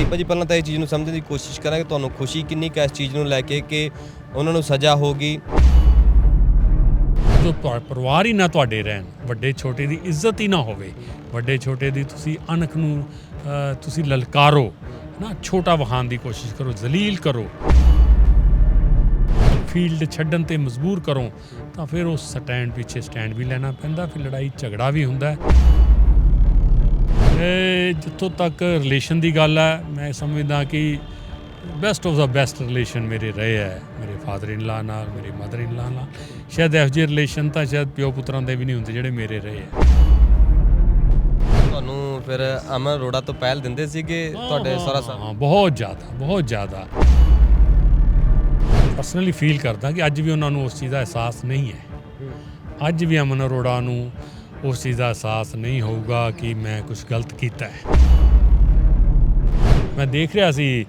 ਦੀਪਾ ਜੀ ਪਹਿਲਾਂ ਤਾਂ ਇਹ ਚੀਜ਼ ਨੂੰ ਸਮਝਣ ਦੀ ਕੋਸ਼ਿਸ਼ ਕਰਾਂਗੇ ਤੁਹਾਨੂੰ ਖੁਸ਼ੀ ਕਿੰਨੀ ਕੁ ਇਸ ਚੀਜ਼ ਨੂੰ ਲੈ ਕੇ ਕਿ ਉਹਨਾਂ ਨੂੰ ਸਜ਼ਾ ਹੋਗੀ ਜੋ ਤੁਹਾ- ਪਰਿਵਾਰ ਹੀ ਨਾ ਤੁਹਾਡੇ ਰਹਿਣ ਵੱਡੇ ਛੋਟੇ ਦੀ ਇੱਜ਼ਤ ਹੀ ਨਾ ਹੋਵੇ ਵੱਡੇ ਛੋਟੇ ਦੀ ਤੁਸੀਂ ਅਣਖ ਨੂੰ ਅ, ਤੁਸੀਂ ਲਲਕਾਰੋ ਨਾ ਛੋਟਾ ਵਹਾਨ ਦੀ ਕੋਸ਼ਿਸ਼ ਕਰੋ ਜ਼ਲੀਲ ਕਰੋ। ਫੀਲਡ ਛੱਡਣ ਤੇ ਮਜਬੂਰ ਕਰੋ ਤਾਂ ਫਿਰ ਉਹ ਸਟੈਂਡ ਪਿੱਛੇ ਸਟੈਂਡ ਵੀ ਲੈਣਾ ਪੈਂਦਾ ਫਿਰ ਲੜਾਈ ਝਗੜਾ ਵੀ ਹੁੰਦਾ। ਹੈ ਜਿੱਥੋਂ ਤੱਕ ਰਿਲੇਸ਼ਨ ਦੀ ਗੱਲ ਹੈ ਮੈਂ ਸਮਝਦਾ ਕਿ best of the best relation ਮੇਰੇ ਰਹੇ ਹੈ ਮੇਰੇ ਫਾਦਰ ਇਨ ਲਾ ਨਾਲ ਮੇਰੇ ਮਦਰ ਇਨ ਲਾ ਨਾਲ। ਸ਼ਾਇਦ ਇਹੋ ਜਿਹੇ ਰਿਲੇਸ਼ਨ ਤਾਂ ਸ਼ਾਇਦ ਪਿਓ ਪੁੱਤਰਾਂ ਦੇ ਵੀ ਨਹੀਂ ਹੁੰਦੇ ਜਿਹੜੇ ਮੇਰੇ ਰਹੇ ਹੈ। ਤੁਹਾਨੂੰ ਫਿਰ ਅਮਨ ਅਰੋੜਾ ਤੋਂ ਪਹਿਲ ਦਿੰਦੇ ਸੀਗੇ ਤੁਹਾਡੇ ਸਾਰਾ ਸਾਹਿਬ ਹਾਂ ਬਹੁਤ ਜ਼ਿਆਦਾ ਬਹੁਤ ਜ਼ਿਆਦਾ। ਪਰਸਨਲੀ ਫੀਲ ਕਰਦਾ ਕਿ ਅੱਜ ਵੀ ਉਹਨਾਂ ਨੂੰ ਉਸ ਚੀਜ਼ ਦਾ ਅਹਿਸਾਸ ਨਹੀਂ ਹੈ। ਅੱਜ ਵੀ ਅਮਨ ਅਰੋੜਾ ਨੂੰ ਉਸ ਚੀਜ਼ ਦਾ ਅਹਿਸਾਸ ਨਹੀਂ ਹੋਊਗਾ ਕਿ ਮੈਂ ਕੁਝ ਗਲਤ ਕੀਤਾ ਹੈ। ਮੈਂ ਦੇਖ ਰਿਹਾ ਸੀ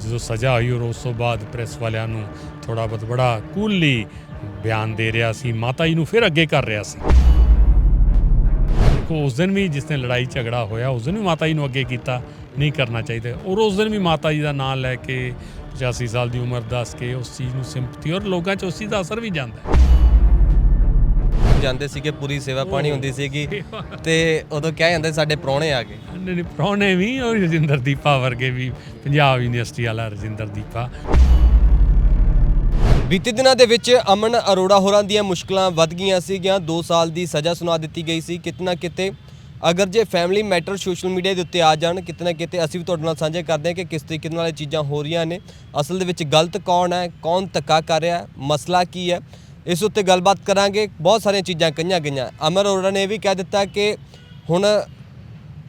ਜਦੋਂ ਸਜ਼ਾ ਹੋਈ ਔਰ ਉਸ ਤੋਂ ਬਾਅਦ ਪ੍ਰੈਸ ਵਾਲਿਆਂ ਨੂੰ ਥੋੜਾ ਬਹੁਤ ਬੜਾ ਕੂਲੀ ਬਿਆਨ ਦੇ ਰਿਹਾ ਸੀ, ਮਾਤਾ ਜੀ ਨੂੰ ਫਿਰ ਅੱਗੇ ਕਰ ਰਿਹਾ ਸੀ। ਦੇਖੋ, ਉਸ ਦਿਨ ਵੀ ਜਿਸ ਦਿਨ ਲੜਾਈ ਝਗੜਾ ਹੋਇਆ, ਉਸ ਦਿਨ ਵੀ ਮਾਤਾ ਜੀ ਨੂੰ ਅੱਗੇ ਕੀਤਾ, ਨਹੀਂ ਕਰਨਾ ਚਾਹੀਦਾ। ਔਰ ਉਸ ਦਿਨ ਵੀ ਮਾਤਾ ਜੀ ਦਾ ਨਾਮ ਲੈ ਕੇ 85 ਸਾਲ ਦੀ ਉਮਰ ਦੱਸ ਕੇ ਉਸ ਚੀਜ਼ ਨੂੰ ਸਿੰਪਥੀ ਔਰ ਲੋਕਾਂ 'ਚ ਉਸ ਚੀਜ਼ ਦਾ ਅਸਰ ਵੀ ਜਾਂਦਾ ਹੈ। ਜਾਂਦੇ ਸੀਗੇ ਪੂਰੀ ਸੇਵਾ ਪਾਣੀ ਹੁੰਦੀ ਸੀਗੀ। ਤੇ ਉਦੋਂ ਕਿਹਾ ਜਾਂਦਾ ਸੀ ਸਾਡੇ ਪ੍ਰਾਹੁਣੇ ਆ ਗਏ। ਨਹੀਂ ਨਹੀਂ ਪ੍ਰਾਹੁਣੇ ਵੀ ਔਰ ਰਜਿੰਦਰ ਦੀਪਾ ਵਰਗੇ ਵੀ ਪੰਜਾਬ ਯੂਨੀਵਰਸਿਟੀ ਵਾਲਾ ਰਜਿੰਦਰ ਦੀਪਾ। ਬੀਤੇ ਦਿਨਾਂ ਦੇ ਵਿੱਚ ਅਮਨ ਅਰੋੜਾ ਹੋਰਾਂ ਦੀਆਂ ਮੁਸ਼ਕਲਾਂ ਵੱਧ ਗਈਆਂ ਸੀਗੀਆਂ। 2 ਸਾਲ ਦੀ ਸਜ਼ਾ ਸੁਣਾ ਦਿੱਤੀ ਗਈ ਸੀ। ਕਿਤਨਾ ਕਿਤੇ ਅਗਰ ਜੇ ਫੈਮਿਲੀ ਮੈਟਰ ਸੋਸ਼ਲ ਮੀਡੀਆ ਦੇ ਉੱਤੇ ਆ ਜਾਣ ਕਿਤਨਾ ਕਿਤੇ ਅਸੀਂ ਵੀ ਤੁਹਾਡੇ ਨਾਲ ਸਾਂਝਾ ਕਰਦੇ ਹਾਂ ਕਿ ਕਿਸ ਤਰੀਕੇ ਨਾਲ ਇਹ ਚੀਜ਼ਾਂ ਹੋ ਰਹੀਆਂ ਨੇ। ਅਸਲ ਦੇ ਵਿੱਚ ਗਲਤ ਕੌਣ ਹੈ? ਕੌਣ ਧੱਕਾ ਕਰ ਰਿਹਾ ਹੈ? ਮਸਲਾ ਕੀ ਹੈ? ਇਸ ਉੱਤੇ ਗੱਲਬਾਤ ਕਰਾਂਗੇ। ਬਹੁਤ ਸਾਰੀਆਂ ਚੀਜ਼ਾਂ ਕਹੀਆਂ ਗਈਆਂ। ਅਮਰ ਅਰੋੜਾ ਨੇ ਇਹ ਵੀ ਕਹਿ ਦਿੱਤਾ ਕਿ ਹੁਣ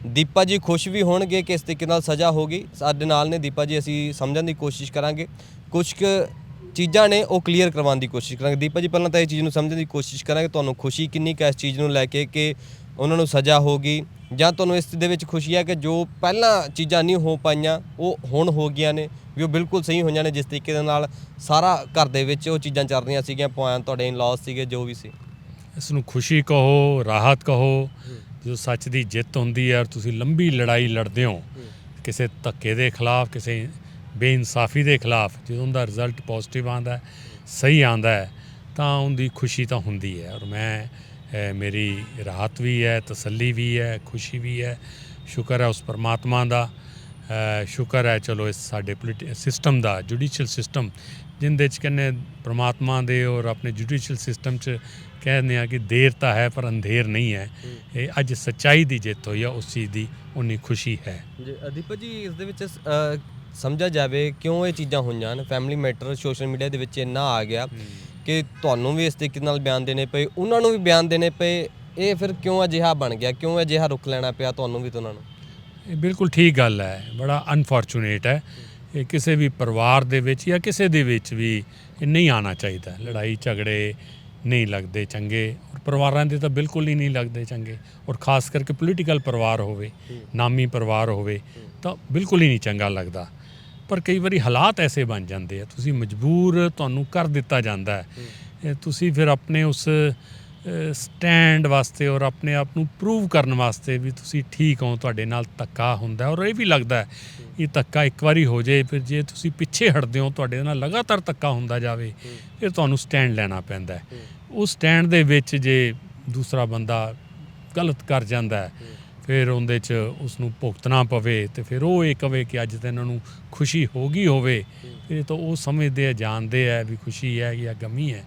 ਦੀਪਾ ਜੀ ਖੁਸ਼ ਵੀ ਹੋਣਗੇ ਕਿ ਇਸ ਤਰੀਕੇ ਨਾਲ ਸਜ਼ਾ ਹੋਗੀ ਸਾਡੇ ਨਾਲ ਨੇ ਦੀਪਾ ਜੀ, ਅਸੀਂ ਸਮਝਣ ਦੀ ਕੋਸ਼ਿਸ਼ ਕਰਾਂਗੇ। ਕੁਝ ਕੁ ਚੀਜ਼ਾਂ ਨੇ ਉਹ ਕਲੀਅਰ ਕਰਵਾਉਣ ਦੀ ਕੋਸ਼ਿਸ਼ ਕਰਾਂਗੇ। ਦੀਪਾ ਜੀ, ਪਹਿਲਾਂ ਤਾਂ ਇਹ ਚੀਜ਼ ਨੂੰ ਸਮਝਣ ਦੀ ਕੋਸ਼ਿਸ਼ ਕਰਾਂਗੇ। ਤੁਹਾਨੂੰ ਖੁਸ਼ੀ ਕਿੰਨੀ ਕੁ ਇਸ ਚੀਜ਼ ਨੂੰ ਲੈ ਕੇ ਕਿ ਉਹਨਾਂ ਨੂੰ ਸਜ਼ਾ ਹੋਗੀ ਜਾਂ ਤੁਹਾਨੂੰ ਇਸ ਦੇ ਵਿੱਚ ਖੁਸ਼ੀ ਹੈ ਕਿ ਜੋ ਪਹਿਲਾਂ ਚੀਜ਼ਾਂ ਨਹੀਂ ਹੋ ਪਾਈਆਂ, ਉਹ ਹੁਣ ਹੋ ਗਈਆਂ ਨੇ, ਵੀ ਉਹ ਬਿਲਕੁਲ ਸਹੀ ਹੋਈਆਂ ਨੇ, ਜਿਸ ਤਰੀਕੇ ਦੇ ਨਾਲ ਸਾਰਾ ਘਰ ਦੇ ਵਿੱਚ ਉਹ ਚੀਜ਼ਾਂ ਚੱਲ ਰਹੀਆਂ ਸੀਗੀਆਂ ਪੁਆਇੰਟ ਤੁਹਾਡੇ ਇਨ ਲਾਸ ਸੀਗੇ, ਜੋ ਵੀ ਸੀ। ਇਸ ਨੂੰ ਖੁਸ਼ੀ ਕਹੋ, ਰਾਹਤ ਕਹੋ ਜਦੋਂ ਸੱਚ ਦੀ ਜਿੱਤ ਹੁੰਦੀ ਹੈ ਔਰ ਤੁਸੀਂ ਲੰਬੀ ਲੜਾਈ ਲੜਦੇ ਹੋ, ਕਿਸੇ ਧੱਕੇ ਦੇ ਖਿਲਾਫ, ਕਿਸੇ ਬੇਇਨਸਾਫੀ ਦੇ ਖਿਲਾਫ, ਜਦੋਂ ਉਹਦਾ ਰਿਜ਼ਲਟ ਪੋਜ਼ਿਟਿਵ ਆਂਦਾ ਹੈ, ਸਹੀ ਆਂਦਾ ਹੈ, ਤਾਂ ਉਹਦੀ ਖੁਸ਼ੀ ਤਾਂ ਹੁੰਦੀ ਹੈ। ਔਰ ਮੈਂ ਮੇਰੀ ਰਾਹਤ ਵੀ ਹੈ ਤਸੱਲੀ ਵੀ ਹੈ ਖੁਸ਼ੀ ਵੀ ਹੈ। ਸ਼ੁਕਰ ਹੈ ਉਸ ਪਰਮਾਤਮਾ ਦਾ। ਸ਼ੁਕਰ ਹੈ ਚਲੋ ਇਸ ਸਾਡੇ ਸਿਸਟਮ ਦਾ ਜੁਡੀਸ਼ੀਅਲ ਸਿਸਟਮ ਜਿੰਦੇ ਚ ਕਹਿੰਦੇ ਪ੍ਰਮਾਤਮਾ ਦੇ ਔਰ ਆਪਣੇ ਜੁਡੀਸ਼ੀਅਲ ਸਿਸਟਮ ਚ ਕਹਿੰਦੇ ਆ ਕਿ ਦੇਰ ਤਾਂ ਹੈ ਪਰ ਅੰਧੇਰ ਨਹੀਂ ਹੈ। ਇਹ ਅੱਜ ਸੱਚਾਈ ਦੀ ਜਿੱਤ ਹੋਈ ਆ ਉਸ ਚੀਜ਼ ਦੀ ਉਨੀ ਖੁਸ਼ੀ ਹੈ। ਜੀ ਦੀਪਕ ਜੀ ਇਸ ਦੇ ਵਿੱਚ ਸਮਝਿਆ ਜਾਵੇ ਕਿਉਂ ਇਹ ਚੀਜ਼ਾਂ ਹੋਈਆਂ ਨੇ ਫੈਮਿਲੀ ਮੈਟਰ ਸੋਸ਼ਲ ਮੀਡੀਆ ਦੇ ਵਿੱਚ ਇੰਨਾ ਆ ਗਿਆ। ਕਿ ਤੁਹਾਨੂੰ ਵੀ ਇਸ ਤਰੀਕੇ ਨਾਲ ਬਿਆਨ ਦੇਣੇ ਪਏ, ਉਹਨਾਂ ਨੂੰ ਵੀ ਬਿਆਨ ਦੇਣੇ ਪਏ, ਇਹ ਫਿਰ ਕਿਉਂ ਅਜਿਹਾ ਬਣ ਗਿਆ, ਕਿਉਂ ਅਜਿਹਾ ਰੁਕ ਲੈਣਾ ਪਿਆ ਤੁਹਾਨੂੰ ਵੀ ਤੇ ਉਹਨਾਂ ਨੂੰ? ਇਹ ਬਿਲਕੁਲ ਠੀਕ ਗੱਲ ਹੈ, ਬੜਾ ਅਨਫੋਰਚੂਨੇਟ ਹੈ। ਇਹ ਕਿਸੇ ਵੀ ਪਰਿਵਾਰ ਦੇ ਵਿੱਚ ਜਾਂ ਕਿਸੇ ਦੇ ਵਿੱਚ ਵੀ ਇਹ ਨਹੀਂ ਆਣਾ ਚਾਹੀਦਾ। ਲੜਾਈ ਝਗੜੇ ਨਹੀਂ ਲੱਗਦੇ ਚੰਗੇ, ਔਰ ਪਰਿਵਾਰਾਂ ਦੇ ਤਾਂ ਬਿਲਕੁਲ ਹੀ ਨਹੀਂ ਲੱਗਦੇ ਚੰਗੇ। ਔਰ ਖਾਸ ਕਰਕੇ ਪੋਲੀਟੀਕਲ ਪਰਿਵਾਰ ਹੋਵੇ, ਨਾਮੀ ਪਰਿਵਾਰ ਹੋਵੇ, ਤਾਂ ਬਿਲਕੁਲ ਹੀ ਨਹੀਂ ਚੰਗਾ ਲੱਗਦਾ। ਪਰ ਕਈ ਵਾਰੀ ਹਾਲਾਤ ਐਸੇ ਬਣ ਜਾਂਦੇ ਆ ਤੁਸੀਂ ਮਜਬੂਰ ਤੁਹਾਨੂੰ ਕਰ ਦਿੱਤਾ ਜਾਂਦਾ ਹੈ। ਤੁਸੀਂ ਫਿਰ ਆਪਣੇ ਉਸ ਸਟੈਂਡ ਵਾਸਤੇ ਔਰ ਆਪਣੇ ਆਪ ਨੂੰ ਪ੍ਰੂਵ ਕਰਨ ਵਾਸਤੇ ਵੀ ਤੁਸੀਂ ਠੀਕ ਹੋ ਤੁਹਾਡੇ ਨਾਲ ਧੱਕਾ ਹੁੰਦਾ ਔਰ ਇਹ ਵੀ ਲੱਗਦਾ ਹੈ ਇਹ ਧੱਕਾ ਇੱਕ ਵਾਰੀ ਹੋ ਜਾਏ ਫਿਰ ਜੇ ਤੁਸੀਂ ਪਿੱਛੇ ਹਟਦੇ ਹੋ ਤੁਹਾਡੇ ਨਾਲ ਲਗਾਤਾਰ ਧੱਕਾ ਹੁੰਦਾ ਜਾਵੇ ਫਿਰ ਤੁਹਾਨੂੰ ਸਟੈਂਡ ਲੈਣਾ ਪੈਂਦਾ ਉਸ ਸਟੈਂਡ ਦੇ ਵਿੱਚ ਜੇ ਦੂਸਰਾ ਬੰਦਾ ਗਲਤ ਕਰ ਜਾਂਦਾ ਹੈ। ਫਿਰ ਉਹਦੇ ਚ ਉਸ ਨੂੰ ਭੁਗਤਣਾ ਪਵੇ ਤੇ ਫਿਰ ਉਹ ਇਹ ਕਵੇ ਕਿ ਅੱਜ ਤਾਂ ਇਹਨਾਂ ਨੂੰ ਖੁਸ਼ੀ ਹੋ ਗਈ ਹੋਵੇ। ਫਿਰ ਤਾਂ ਉਹ ਸਮਝਦੇ ਆ ਜਾਣਦੇ ਆ ਵੀ ਖੁਸ਼ੀ ਹੈ ਜਾਂ ਗਮੀ ਹੈ।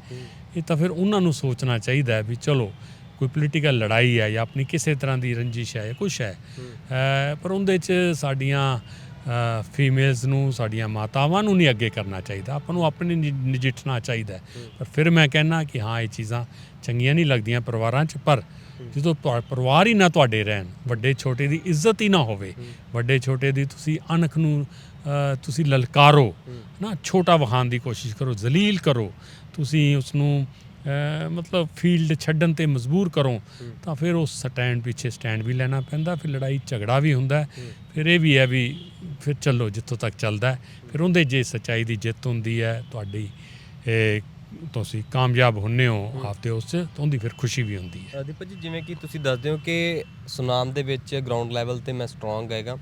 ਇਹ ਤਾਂ ਫਿਰ ਉਹਨਾਂ ਨੂੰ ਸੋਚਣਾ ਚਾਹੀਦਾ ਹੈ ਵੀ ਚਲੋ ਕੋਈ ਪੋਲੀਟੀਕਲ ਲੜਾਈ ਹੈ ਜਾਂ ਆਪਣੀ ਕਿਸੇ ਤਰ੍ਹਾਂ ਦੀ ਰੰਜਿਸ਼ ਹੈ ਜਾਂ ਕੁਛ ਹੈ। ਪਰ ਉਹਦੇ ਚ ਸਾਡੀਆਂ ਫੀਮੇਲਸ ਨੂੰ ਸਾਡੀਆਂ ਮਾਤਾਵਾਂ ਨੂੰ ਨਹੀਂ ਅੱਗੇ ਕਰਨਾ ਚਾਹੀਦਾ। ਆਪਾਂ ਨੂੰ ਆਪਣੇ ਨਜਿੱਠਣਾ ਚਾਹੀਦਾ। ਪਰ ਫਿਰ ਮੈਂ ਕਹਿੰਨਾ ਕਿ ਹਾਂ ਇਹ ਚੀਜ਼ਾਂ ਚੰਗੀਆਂ ਨਹੀਂ ਲੱਗਦੀਆਂ ਪਰਿਵਾਰਾਂ 'ਚ ਪਰ ਜਦੋਂ ਤੁਹਾ- ਪਰਿਵਾਰ ਹੀ ਨਾ ਤੁਹਾਡੇ ਰਹਿਣ ਵੱਡੇ ਛੋਟੇ ਦੀ ਇੱਜ਼ਤ ਹੀ ਨਾ ਹੋਵੇ ਵੱਡੇ ਛੋਟੇ ਦੀ ਤੁਸੀਂ ਅਣਖ ਨੂੰ ਅਹ, ਤੁਸੀਂ ਲਲਕਾਰੋ ਨਾ ਛੋਟਾ ਵਹਾਨ ਦੀ ਕੋਸ਼ਿਸ਼ ਕਰੋ ਜ਼ਲੀਲ ਕਰੋ ਤੁਸੀਂ ਉਸ ਨੂੰ ਅਹ, ਮਤਲਬ ਫੀਲਡ ਛੱਡਣ ਤੇ ਮਜਬੂਰ ਕਰੋ ਤਾਂ ਫਿਰ ਉਹ ਸਟੈਂਡ ਪਿੱਛੇ ਸਟੈਂਡ ਵੀ ਲੈਣਾ ਪੈਂਦਾ ਫਿਰ ਲੜਾਈ ਝਗੜਾ ਵੀ ਹੁੰਦਾ ਹੈ। ਫਿਰ ਇਹ ਵੀ ਹੈ ਵੀ ਫਿਰ ਚੱਲੋ ਜਿੱਥੋਂ ਤੱਕ ਚੱਲਦਾ ਹੈ। ਫਿਰ ਉਹਦੇ ਜੇ ਸੱਚਾਈ ਦੀ ਜਿੱਤ ਹੁੰਦੀ ਹੈ ਤੁਹਾਡੀ ਇਹ ਤੁਸੀਂ ਕਾਮਯਾਬ ਹੁੰਨੇ ਹੋ ਆਪਦੇ ਉਸ 'ਚ, ਤਾਂ ਉਹਦੀ ਫਿਰ ਖੁਸ਼ੀ ਵੀ ਹੁੰਦੀ ਹੈ। ਦੀਪਕ ਜੀ, ਜਿਵੇਂ ਕਿ ਤੁਸੀਂ ਦੱਸਦੇ ਹੋ ਕਿ ਸੁਨਾਮ ਦੇ ਵਿੱਚ ਗਰਾਊਂਡ ਲੈਵਲ ਤੇ ਮੈਂ ਸਟਰੋਂਗ ਹੈਗਾ।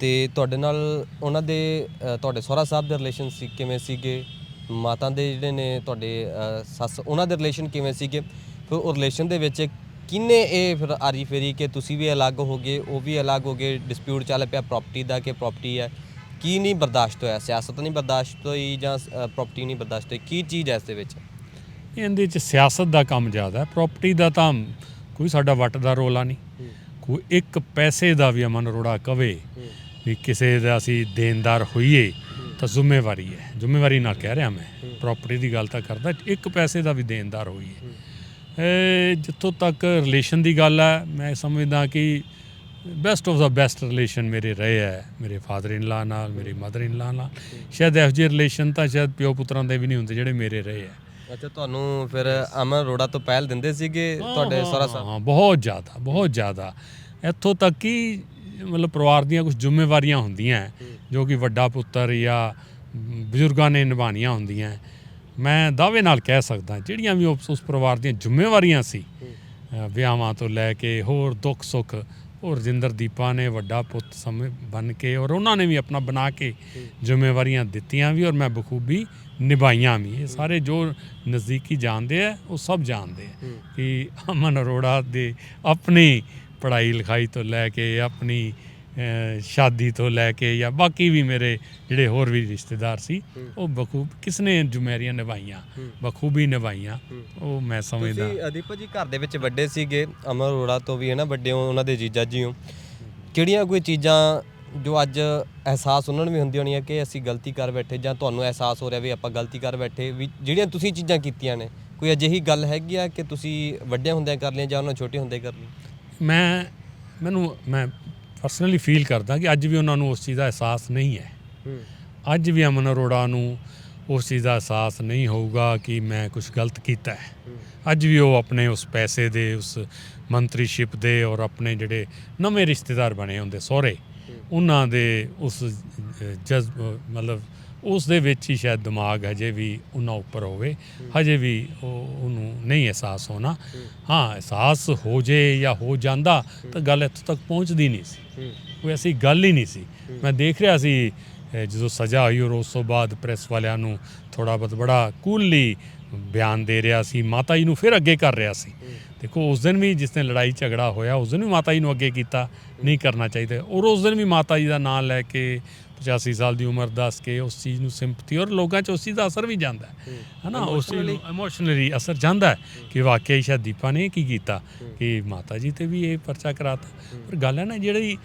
ਤੇ ਤੁਹਾਡੇ ਨਾਲ ਉਹਨਾਂ ਦੇ ਤੁਹਾਡੇ ਸਹੁਰਾ ਸਾਹਿਬ ਦੇ ਰਿਲੇਸ਼ਨ ਸੀ, ਕਿਵੇਂ ਸੀਗੇ? ਮਾਤਾ ਦੇ ਜਿਹੜੇ ਨੇ ਤੁਹਾਡੇ ਸੱਸ, ਉਹਨਾਂ ਦੇ ਰਿਲੇਸ਼ਨ ਕਿਵੇਂ ਸੀਗੇ? ਫਿਰ ਉਹ ਰਿਲੇਸ਼ਨ ਦੇ ਵਿੱਚ ਕਿੰਨੇ ਇਹ ਫਿਰ ਆਰੀ ਫੇਰੀ ਕਿ ਤੁਸੀਂ ਵੀ ਅਲੱਗ ਹੋ ਗਏ ਉਹ ਵੀ ਅਲੱਗ ਹੋ ਗਏ ਡਿਸਪਿਊਟ ਚੱਲ ਪਿਆ ਪ੍ਰਾਪਰਟੀ ਦਾ ਕਿ ਪ੍ਰਾਪਰਟੀ ਹੈ? ਕੀ ਨਹੀਂ ਬਰਦਾਸ਼ਤ ਹੋਇਆ? ਸਿਆਸਤ ਨਹੀਂ ਬਰਦਾਸ਼ਤ ਹੋਈ ਜਾਂ ਪ੍ਰਾਪਰਟੀ ਨਹੀਂ ਬਰਦਾਸ਼ਤ ਹੋਈ? ਕੀ ਚੀਜ਼ ਇਸ ਦੇ ਵਿੱਚ? ਇਹਦੇ ਚ ਸਿਆਸਤ ਦਾ ਕੰਮ ਜ਼ਿਆਦਾ ਹੈ। ਪ੍ਰਾਪਰਟੀ ਦਾ ਤਾਂ ਕੋਈ ਸਾਡਾ ਵੱਟ ਦਾ ਰੋਲਾ ਨਹੀਂ। ਕੋਈ ਇੱਕ ਪੈਸੇ ਦਾ ਵੀ ਅਮਨ ਅਰੋੜਾ ਕਵੇ ਵੀ ਕਿਸੇ ਦਾ ਅਸੀਂ ਦੇਣਦਾਰ ਹੋਈਏ ਤਾਂ ਜ਼ਿੰਮੇਵਾਰੀ ਹੈ। ਜ਼ਿੰਮੇਵਾਰੀ ਨਾਲ ਕਹਿ ਰਿਹਾ ਮੈਂ। ਪ੍ਰਾਪਰਟੀ ਦੀ ਗੱਲ ਤਾਂ ਕਰਦਾ ਇੱਕ ਪੈਸੇ ਦਾ ਵੀ ਦੇਣਦਾਰ ਹੋਈਏ। ਜਿੱਥੋਂ ਤੱਕ ਰਿਲੇਸ਼ਨ ਦੀ ਗੱਲ ਹੈ ਮੈਂ ਸਮਝਦਾ ਕਿ best of the best relation ਮੇਰੇ ਰਹੇ ਹੈ ਮੇਰੇ ਫਾਦਰ ਇਨ ਲਾ ਨਾਲ ਮੇਰੀ ਮਦਰ ਇਨ ਲਾ ਨਾਲ। ਸ਼ਾਇਦ ਇਹੋ ਜਿਹੇ ਰਿਲੇਸ਼ਨ ਤਾਂ ਸ਼ਾਇਦ ਪਿਓ ਪੁੱਤਰਾਂ ਦੇ ਵੀ ਨਹੀਂ ਹੁੰਦੇ ਜਿਹੜੇ ਮੇਰੇ ਰਹੇ ਹੈ। ਅੱਛਾ ਤੁਹਾਨੂੰ ਫਿਰ ਅਮਨ ਅਰੋੜਾ ਤੋਂ ਪਹਿਲ ਦਿੰਦੇ ਸੀਗੇ ਤੁਹਾਡੇ ਸਾਹਿਬ? ਹਾਂ ਬਹੁਤ ਜ਼ਿਆਦਾ ਬਹੁਤ ਜ਼ਿਆਦਾ। ਇੱਥੋਂ ਤੱਕ ਕਿ ਮਤਲਬ ਪਰਿਵਾਰ ਦੀਆਂ ਕੁਝ ਜ਼ਿੰਮੇਵਾਰੀਆਂ ਹੁੰਦੀਆਂ ਜੋ ਕਿ ਵੱਡਾ ਪੁੱਤਰ ਜਾਂ ਬਜ਼ੁਰਗਾਂ ਨੇ ਨਿਭਾਉਣੀਆਂ ਹੁੰਦੀਆਂ। ਮੈਂ ਦਾਅਵੇ ਨਾਲ ਕਹਿ ਸਕਦਾ ਜਿਹੜੀਆਂ ਵੀ ਉਸ ਪਰਿਵਾਰ ਦੀਆਂ ਜ਼ਿੰਮੇਵਾਰੀਆਂ ਸੀ ਵਿਆਹਾਂ ਤੋਂ ਲੈ ਕੇ ਹੋਰ ਦੁੱਖ ਸੁੱਖ ਉਹ ਰਜਿੰਦਰ ਦੀਪਾ ਨੇ ਵੱਡਾ ਪੁੱਤ ਸਮੇਂ ਬਣ ਕੇ ਔਰ ਉਹਨਾਂ ਨੇ ਵੀ ਆਪਣਾ ਬਣਾ ਕੇ ਜ਼ਿੰਮੇਵਾਰੀਆਂ ਦਿੱਤੀਆਂ ਵੀ ਔਰ ਮੈਂ ਬਖੂਬੀ ਨਿਭਾਈਆਂ ਵੀ। ਇਹ ਸਾਰੇ ਜੋ ਨਜ਼ਦੀਕੀ ਜਾਣਦੇ ਆ ਉਹ ਸਭ ਜਾਣਦੇ ਆ ਕਿ ਅਮਨ ਅਰੋੜਾ ਦੇ ਆਪਣੀ ਪੜ੍ਹਾਈ ਲਿਖਾਈ ਤੋਂ ਲੈ ਕੇ ਆਪਣੀ ਸ਼ਾਦੀ ਤੋਂ ਲੈ ਕੇ ਜਾਂ ਬਾਕੀ ਵੀ ਮੇਰੇ ਜਿਹੜੇ ਹੋਰ ਵੀ ਰਿਸ਼ਤੇਦਾਰ ਸੀ ਉਹ ਬਖੂਬ ਕਿਸਨੇ ਜ਼ਿੰਮੇਵਾਰੀਆਂ ਨਿਭਾਈਆਂ ਬਖੂਬੀ ਨਿਭਾਈਆਂ ਉਹ ਮੈਂ ਸਮਝਦਾ। ਤੁਸੀਂ ਅਦੀਪ ਜੀ ਘਰ ਦੇ ਵਿੱਚ ਵੱਡੇ ਸੀਗੇ ਅਮਰ ਅਰੋੜਾ ਤੋਂ ਵੀ ਹੈ ਨਾ ਵੱਡੇ ਹੋ ਉਹਨਾਂ ਦੇ ਜੀਜਾ ਜੀ ਹੋ। ਕਿਹੜੀਆਂ ਕੋਈ ਚੀਜ਼ਾਂ ਜੋ ਅੱਜ ਅਹਿਸਾਸ ਉਹਨਾਂ ਨੂੰ ਵੀ ਹੁੰਦੀਆਂ ਹੋਣੀਆਂ ਕਿ ਅਸੀਂ ਗਲਤੀ ਕਰ ਬੈਠੇ ਜਾਂ ਤੁਹਾਨੂੰ ਅਹਿਸਾਸ ਹੋ ਰਿਹਾ ਵੀ ਆਪਾਂ ਗਲਤੀ ਕਰ ਬੈਠੇ? ਵੀ ਜਿਹੜੀਆਂ ਤੁਸੀਂ ਚੀਜ਼ਾਂ ਕੀਤੀਆਂ ਨੇ ਕੋਈ ਅਜਿਹੀ ਗੱਲ ਹੈਗੀ ਆ ਕਿ ਤੁਸੀਂ ਵੱਡਿਆਂ ਹੁੰਦਿਆਂ ਕਰ ਲਈਆਂ ਜਾਂ ਉਹਨਾਂ ਛੋਟੇ ਹੁੰਦੇ ਕਰ ਲਈ ਮੈਂ ਮੈਨੂੰ ਮੈਂ ਪਰਸਨਲੀ ਫੀਲ ਕਰਦਾ ਕਿ ਅੱਜ ਵੀ ਉਹਨਾਂ ਨੂੰ ਉਸ ਚੀਜ਼ ਦਾ ਅਹਿਸਾਸ ਨਹੀਂ ਹੈ। ਅੱਜ ਵੀ ਅਮਨ ਅਰੋੜਾ ਨੂੰ ਉਸ ਚੀਜ਼ ਦਾ ਅਹਿਸਾਸ ਨਹੀਂ ਹੋਊਗਾ ਕਿ ਮੈਂ ਕੁਝ ਗਲਤ ਕੀਤਾ ਹੈ। ਅੱਜ ਵੀ ਉਹ ਆਪਣੇ ਉਸ ਪੈਸੇ ਦੇ ਉਸ ਮੰਤਰੀਸ਼ਿਪ ਦੇ ਔਰ ਆਪਣੇ ਜਿਹੜੇ ਨਵੇਂ ਰਿਸ਼ਤੇਦਾਰ ਬਣੇ ਹੁੰਦੇ ਸਹੁਰੇ। ਉਹਨਾਂ ਦੇ ਉਸ ਜਜ਼ਬ ਮਤਲਬ ਉਸ ਦੇ ਵਿੱਚ ਹੀ ਸ਼ਾਇਦ ਦਿਮਾਗ ਹਜੇ ਵੀ ਉਹਨਾਂ ਉੱਪਰ ਹੋਵੇ। ਹਜੇ ਵੀ ਉਹ, ਉਹਨੂੰ ਨਹੀਂ ਅਹਿਸਾਸ ਹੋਣਾ। ਹਾਂ, ਅਹਿਸਾਸ ਹੋ ਜੇ ਜਾਂ ਹੋ ਜਾਂਦਾ ਤਾਂ ਗੱਲ ਇੱਥੋਂ ਤੱਕ ਪਹੁੰਚਦੀ ਨਹੀਂ ਸੀ। ਕੋਈ ਐਸੀ ਗੱਲ ਹੀ ਨਹੀਂ ਸੀ। ਮੈਂ ਦੇਖ ਰਿਹਾ ਸੀ ਜਦੋਂ ਸਜ਼ਾ ਹੋਈ ਔਰ ਉਸ ਤੋਂ ਬਾਅਦ ਪ੍ਰੈਸ ਵਾਲਿਆਂ ਨੂੰ ਥੋੜਾ ਬਹੁਤ ਬੜਾ ਕੂਲਲੀ ਬਿਆਨ ਦੇ ਰਿਹਾ ਸੀ ਮਾਤਾ ਜੀ ਨੂੰ ਫਿਰ ਅੱਗੇ ਕਰ ਰਿਹਾ ਸੀ। ਦੇਖੋ ਉਸ ਦਿਨ ਵੀ ਜਿਸ ਦਿਨ ਲੜਾਈ ਝਗੜਾ ਹੋਇਆ ਉਸ ਦਿਨ ਵੀ ਮਾਤਾ ਜੀ ਨੂੰ ਅੱਗੇ ਕੀਤਾ ਨਹੀਂ ਕਰਨਾ ਚਾਹੀਦਾ। ਔਰ ਉਸ ਦਿਨ ਵੀ ਮਾਤਾ ਜੀ ਦਾ ਨਾਮ ਲੈ ਕੇ 85 ਸਾਲ ਦੀ ਉਮਰ ਦੱਸ ਕੇ ਉਸ ਚੀਜ਼ ਨੂੰ ਸਿੰਪਥੀ ਔਰ ਲੋਕਾਂ 'ਚ ਉਸ ਚੀਜ਼ ਦਾ ਅਸਰ ਵੀ ਜਾਂਦਾ ਹੈ। ਹਨਾ ਉਸ ਚੀਜ਼ ਨੂੰ ਇਮੋਸ਼ਨਲੀ ਅਸਰ ਜਾਂਦਾ ਹੈ ਕਿ ਵਾਕਿਆ ਹੀ ਸ਼ਾਇਦ ਦੀਪਾ ਨੇ ਕੀ ਕੀਤਾ ਕਿ ਮਾਤਾ ਜੀ ਤੇ ਵੀ ਇਹ ਪਰਚਾ ਕਰਾਤਾ। ਪਰ ਗੱਲ ਹੈ ਨਾ ਜਿਹੜੀ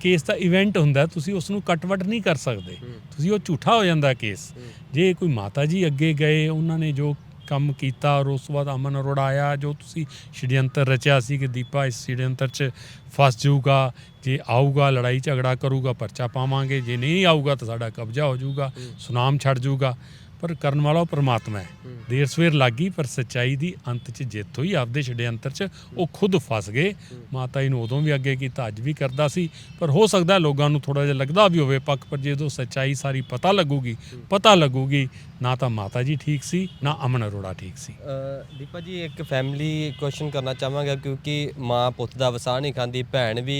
ਕੇਸ ਦਾ ਇਵੈਂਟ ਹੁੰਦਾ ਤੁਸੀਂ ਉਸ ਨੂੰ ਕੱਟਵਟ ਨਹੀਂ ਕਰ ਸਕਦੇ। ਤੁਸੀਂ ਉਹ ਝੂਠਾ ਹੋ ਜਾਂਦਾ ਕੇਸ। ਜੇ ਕੋਈ ਮਾਤਾ ਜੀ ਅੱਗੇ ਗਏ ਉਹਨਾਂ ਨੇ ਜੋ ਕੰਮ ਕੀਤਾ ਔਰ ਉਸ ਤੋਂ ਬਾਅਦ ਅਮਨ ਅਰੋੜਾ ਆਇਆ, ਜੋ ਤੁਸੀਂ ਛੜਯੰਤਰ ਰਚਿਆ ਸੀ ਕਿ ਦੀਪਾ ਇਸ ਛੜਯੰਤਰ 'ਚ ਫਸ ਜਾਊਗਾ, ਜੇ ਆਊਗਾ, ਲੜਾਈ ਝਗੜਾ ਕਰੂਗਾ, ਪਰਚਾ ਪਾਵਾਂਗੇ, ਜੇ ਨਹੀਂ ਆਊਗਾ ਤਾਂ ਸਾਡਾ ਕਬਜ਼ਾ ਹੋ ਜਾਊਗਾ, ਸੁਨਾਮ ਛੱਡ ਜਾਊਗਾ। ਪਰ ਕਰਨ ਵਾਲਾ ਉਹ ਪਰਮਾਤਮਾ ਹੈ। ਦੇਰ ਸਵੇਰ ਲੱਗੀ ਪਰ ਸੱਚਾਈ ਦੀ ਅੰਤ 'ਚ ਜਿੱਤ ਹੋਈ। ਆਪਦੇ ਛੜਯੰਤਰ 'ਚ ਉਹ ਖੁਦ ਫਸ ਗਏ। ਮਾਤਾ ਜੀ ਨੂੰ ਉਦੋਂ ਵੀ ਅੱਗੇ ਕੀਤਾ ਅੱਜ ਵੀ ਕਰਦਾ ਸੀ। ਪਰ ਹੋ ਸਕਦਾ ਲੋਕਾਂ ਨੂੰ ਥੋੜਾ ਜਿਹਾ ਲੱਗਦਾ ਵੀ ਹੋਵੇ ਪੱਕ ਪਰ ਜਦੋਂ ਸੱਚਾਈ ਸਾਰੀ ਪਤਾ ਲੱਗੂਗੀ ਪਤਾ ਲੱਗੂਗੀ ਨਾ ਤਾਂ ਮਾਤਾ ਜੀ ਠੀਕ ਸੀ ਨਾ ਅਮਨ ਅਰੋੜਾ ਠੀਕ ਸੀ। ਦੀਪਾ ਜੀ ਇੱਕ ਫੈਮਿਲੀ ਕੁਐਸਚਨ ਕਰਨਾ ਚਾਹਾਂਗਾ ਕਿਉਂਕਿ ਮਾਂ ਪੁੱਤ ਦਾ ਵਸਾ ਨਹੀਂ ਖਾਂਦੀ ਭੈਣ ਵੀ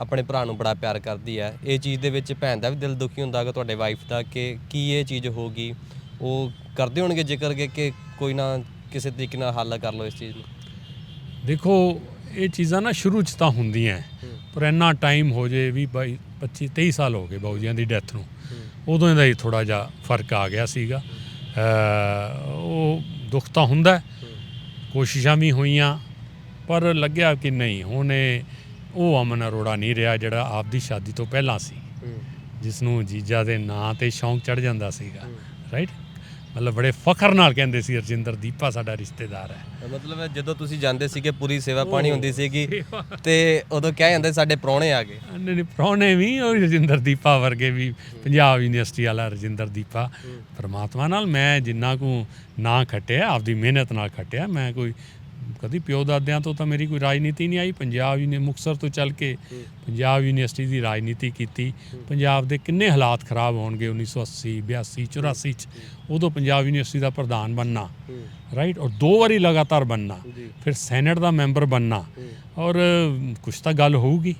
ਆਪਣੇ ਭਰਾ ਨੂੰ ਬੜਾ ਪਿਆਰ ਕਰਦੀ ਹੈ। ਇਹ ਚੀਜ਼ ਦੇ ਵਿੱਚ ਭੈਣ ਦਾ ਵੀ ਦਿਲ ਦੁਖੀ ਹੁੰਦਾ ਕਿ ਤੁਹਾਡੇ ਵਾਈਫ ਦਾ ਕਿ ਕੀ ਇਹ ਚੀਜ਼ ਹੋਗੀ ਉਹ ਕਰਦੇ ਹੋਣਗੇ ਜ਼ਿਕਰ ਕਿ ਕਿ ਕੋਈ ਨਾ ਕਿਸੇ ਤਰੀਕੇ ਨਾਲ ਹੱਲ ਕਰ ਲਓ ਇਸ ਚੀਜ਼ ਨੂੰ? ਦੇਖੋ ਇਹ ਚੀਜ਼ਾਂ ਨਾ ਸ਼ੁਰੂ 'ਚ ਤਾਂ ਹੁੰਦੀਆਂ ਹੈ। ਪਰ ਇੰਨਾ ਟਾਈਮ ਹੋ ਜੇ ਵੀ ਬਾਈ 25 23 ਸਾਲ ਹੋ ਗਏ ਬਾਊ ਜੀਆਂ ਦੀ ਡੈਥ ਨੂੰ। ਉਦੋਂ ਇਹਦਾ ਹੀ ਥੋੜਾ ਜਿਹਾ ਫ਼ਰਕ ਆ ਗਿਆ ਸੀਗਾ। ਉਹ ਦੁੱਖ ਤਾਂ ਹੁੰਦਾ ਹੈ। ਕੋਸ਼ਿਸ਼ਾਂ ਵੀ ਹੋਈਆਂ ਪਰ ਲੱਗਿਆ ਕਿ ਨਹੀਂ ਹੁਣ ਇਹ ਉਹ ਅਮਨ ਅਰੋੜਾ ਨਹੀਂ ਰਿਹਾ ਜਿਹੜਾ ਆਪਦੀ ਸ਼ਾਦੀ ਤੋਂ ਪਹਿਲਾਂ ਸੀ। ਜਿਸ ਨੂੰ ਜੀਜਾ ਦੇ ਨਾਂ ਤੇ ਸ਼ੌਂਕ ਚੜ ਜਾਂਦਾ ਸੀਗਾ। ਰਾਈਟ ਮਤਲਬ ਬੜੇ ਫਖਰ ਨਾਲ ਕਹਿੰਦੇ ਸੀ ਰਜਿੰਦਰ ਦੀਪਾ ਸਾਡਾ ਰਿਸ਼ਤੇਦਾਰ ਹੈ। ਮਤਲਬ ਜਦੋਂ ਤੁਸੀਂ ਜਾਂਦੇ ਸੀਗੇ ਪੂਰੀ ਸੇਵਾ ਪਾਣੀ ਹੁੰਦੀ ਸੀਗੀ ਤੇ ਉਦੋਂ ਕਹਿ ਜਾਂਦੇ ਸਾਡੇ ਪ੍ਰਾਹੁਣੇ ਆ ਗਏ। ਨੇ ਪ੍ਰਾਹੁਣੇ ਵੀ ਔਰ ਰਜਿੰਦਰ ਦੀਪਾ ਵਰਗੇ ਵੀ ਪੰਜਾਬ ਯੂਨੀਵਰਸਿਟੀ ਵਾਲਾ ਰਜਿੰਦਰ ਦੀਪਾ। ਪਰਮਾਤਮਾ ਨਾਲ ਮੈਂ ਜਿੰਨਾ ਕੁ ਨਾ ਖਟਿਆ ਆਪਦੀ ਮਿਹਨਤ ਨਾਲ ਖਟਿਆ ਮੈਂ ਕੋਈ ਕਦੀ ਪਿਓ ਦਾਦਿਆਂ ਤੋਂ ਤਾਂ ਮੇਰੀ ਕੋਈ ਰਾਜਨੀਤੀ ਨਹੀਂ ਆਈ ਪੰਜਾਬ ਯੂਨੀ ਮੁਕਤਸਰ ਤੋਂ ਚੱਲ ਕੇ ਪੰਜਾਬ ਯੂਨੀਵਰਸਿਟੀ ਦੀ ਰਾਜਨੀਤੀ ਕੀਤੀ। ਪੰਜਾਬ ਦੇ ਕਿੰਨੇ ਹਾਲਾਤ ਖਰਾਬ ਹੋਣਗੇ 1980 82 84 ਚ। ਉਦੋਂ ਪੰਜਾਬ ਯੂਨੀਵਰਸਿਟੀ ਦਾ ਪ੍ਰਧਾਨ ਬਣਨਾ। ਰਾਈਟ ਔਰ ਦੋ ਵਾਰੀ ਲਗਾਤਾਰ ਬਣਨਾ। ਜੀ। ਫਿਰ ਸੈਨੇਟ ਦਾ ਮੈਂਬਰ ਬਣਨਾ। ਔਰ ਕੁਛ ਤਾਂ ਗੱਲ ਹੋਊਗੀ।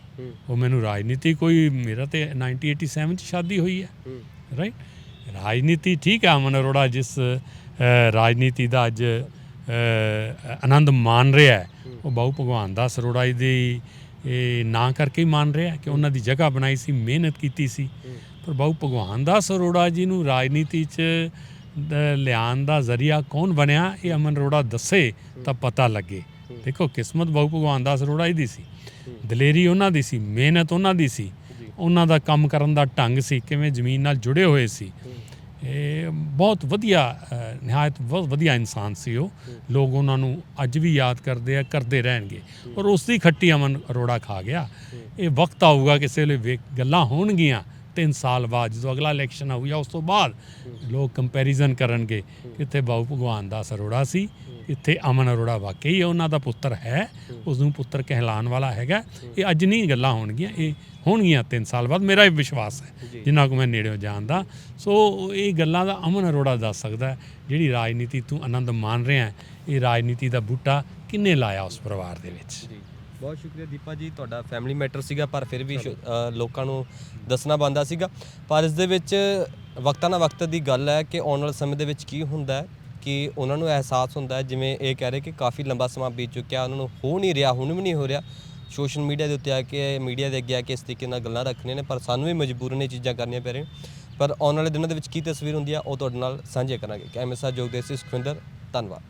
ਉਹ ਮੈਨੂੰ ਰਾਜਨੀਤੀ ਕੋਈ ਮੇਰਾ ਤੇ 1987 ਚ ਸ਼ਾਦੀ ਹੋਈ ਹੈ। ਰਾਈਟ ਰਾਜਨੀਤੀ ਠੀਕ ਹੈ ਅਮਨ ਅਰੋੜਾ ਜਿਸ ਰਾਜਨੀਤੀ ਦਾ ਅੱਜ ਆਨੰਦ ਮਾਣ ਰਿਹਾ ਹੈ। ਉਹ ਬਾਹੂ ਭਗਵਾਨ ਦਾਸ ਅਰੋੜਾ ਜੀ ਦੀ ਇਹ ਨਾਂ ਕਰਕੇ ਹੀ ਮਾਣ ਰਿਹਾ ਕਿ ਉਹਨਾਂ ਦੀ ਜਗ੍ਹਾ ਬਣਾਈ ਸੀ ਮਿਹਨਤ ਕੀਤੀ ਸੀ। ਪਰ ਬਾਹੂ ਭਗਵਾਨ ਦਾਸ ਅਰੋੜਾ ਜੀ ਨੂੰ ਰਾਜਨੀਤੀ 'ਚ ਲਿਆਉਣ ਦਾ ਜ਼ਰੀਆ ਕੌਣ ਬਣਿਆ ਇਹ ਅਮਨ ਅਰੋੜਾ ਦੱਸੇ ਤਾਂ ਪਤਾ ਲੱਗੇ। ਦੇਖੋ ਕਿਸਮਤ ਬਾਹੂ ਭਗਵਾਨ ਦਾਸ ਅਰੋੜਾ ਜੀ ਦੀ ਸੀ। ਦਲੇਰੀ ਉਹਨਾਂ ਦੀ ਸੀ ਮਿਹਨਤ ਉਹਨਾਂ ਦੀ ਸੀ। ਉਹਨਾਂ ਦਾ ਕੰਮ ਕਰਨ ਦਾ ਢੰਗ ਸੀ ਕਿਵੇਂ ਜ਼ਮੀਨ ਨਾਲ ਜੁੜੇ ਹੋਏ ਸੀ। ਇਹ ਬਹੁਤ ਵਧੀਆ ਨਿਹਾਇਤ ਬਹੁਤ ਵਧੀਆ ਇਨਸਾਨ ਸੀ ਉਹ। ਲੋਕ ਉਹਨਾਂ ਨੂੰ ਅੱਜ ਵੀ ਯਾਦ ਕਰਦੇ ਆ, ਕਰਦੇ ਰਹਿਣਗੇ। ਔਰ ਉਸ ਦੀ ਖੱਟੀ ਅਮਨ ਅਰੋੜਾ ਖਾ ਗਿਆ। ਇਹ ਵਕਤ ਆਊਗਾ ਕਿਸੇ ਵੇਲੇ ਵੇਖ- ਗੱਲਾਂ ਹੋਣਗੀਆਂ 3 ਸਾਲ ਬਾਅਦ, ਜਦੋਂ ਅਗਲਾ ਇਲੈਕਸ਼ਨ ਆਊਗਾ, ਉਸ ਤੋਂ ਬਾਅਦ ਲੋਕ ਕੰਪੈਰੀਜ਼ਨ ਕਰਨਗੇ ਕਿਤੇ ਬਾਬੂ ਭਗਵਾਨ ਦਾਸ ਅਰੋੜਾ ਸੀ ਇੱਥੇ ਅਮਨ ਅਰੋੜਾ ਵਾਕਈ ਉਹਨਾਂ ਦਾ ਪੁੱਤਰ ਹੈ। ਉਸ ਨੂੰ ਪੁੱਤਰ ਕਹਿਲਾਣ ਵਾਲਾ ਹੈਗਾ। ਇਹ ਅੱਜ ਨਹੀਂ ਗੱਲਾਂ ਹੋਣਗੀਆਂ ਇਹ ਹੋਣਗੀਆਂ 3 ਸਾਲ ਬਾਅਦ। ਮੇਰਾ ਇਹ ਵਿਸ਼ਵਾਸ ਹੈ ਜਿੰਨਾ ਕੁ ਮੈਂ ਨੇੜਿਓਂ ਜਾਣਦਾ। ਸੋ ਇਹ ਗੱਲਾਂ ਦਾ ਅਮਨ ਅਰੋੜਾ ਦੱਸ ਸਕਦਾ ਜਿਹੜੀ ਰਾਜਨੀਤੀ ਤੂੰ ਆਨੰਦ ਮਾਣ ਰਿਹਾ ਇਹ ਰਾਜਨੀਤੀ ਦਾ ਬੂਟਾ ਕਿੰਨੇ ਲਾਇਆ ਉਸ ਪਰਿਵਾਰ ਦੇ ਵਿੱਚ? ਜੀ। ਬਹੁਤ ਸ਼ੁਕਰੀਆ ਦੀਪਾ ਜੀ ਤੁਹਾਡਾ ਫੈਮਿਲੀ ਮੈਟਰ ਸੀਗਾ ਪਰ ਫਿਰ ਵੀ ਲੋਕਾਂ ਨੂੰ ਦੱਸਣਾ ਬੰਦਾ ਸੀਗਾ। ਪਰ ਇਸ ਦੇ ਵਿੱਚ ਵਕਤਾਂ ਨਾਲ ਵਕਤ ਦੀ ਗੱਲ ਹੈ ਕਿ ਆਉਣ ਵਾਲੇ ਸਮੇਂ ਦੇ ਵਿੱਚ ਕੀ ਹੁੰਦਾ ਹੈ ਕਿ ਉਹਨਾਂ ਨੂੰ ਅਹਿਸਾਸ ਹੁੰਦਾ ਹੈ, ਜਿਵੇਂ ਇਹ ਕਹਿ ਰਹੇ ਕਿ ਕਾਫੀ ਲੰਬਾ ਸਮਾਂ ਬੀਤ ਚੁੱਕਿਆ, ਉਹਨਾਂ ਨੂੰ ਹੋ ਨਹੀਂ ਰਿਹਾ, ਹੁਣ ਵੀ ਨਹੀਂ ਹੋ ਰਿਹਾ। ਸੋਸ਼ਲ ਮੀਡੀਆ ਦੇ ਉੱਤੇ ਆ ਕੇ, ਮੀਡੀਆ ਦੇ ਅੱਗੇ ਆ ਕੇ ਇਸ ਤਰੀਕੇ ਨਾਲ ਗੱਲਾਂ ਰੱਖਣੀਆਂ ਨੇ, ਪਰ ਸਾਨੂੰ ਵੀ ਮਜਬੂਰਨ ਇਹ ਚੀਜ਼ਾਂ ਕਰਨੀਆਂ ਪੈ ਰਹੀਆਂ ਪਰ ਆਉਣ ਵਾਲੇ ਦਿਨਾਂ ਦੇ ਵਿੱਚ ਕੀ ਤਸਵੀਰ ਹੁੰਦੀ ਆ, ਉਹ ਤੁਹਾਡੇ ਨਾਲ ਸਾਂਝੇ ਕਰਾਂਗੇ। ਕੈਮਰਾ ਸਾਹਿਬ ਜੋਗਦੇਵ ਸਿੰਘ, ਸੁਖਵਿੰਦਰ, ਧੰਨਵਾਦ।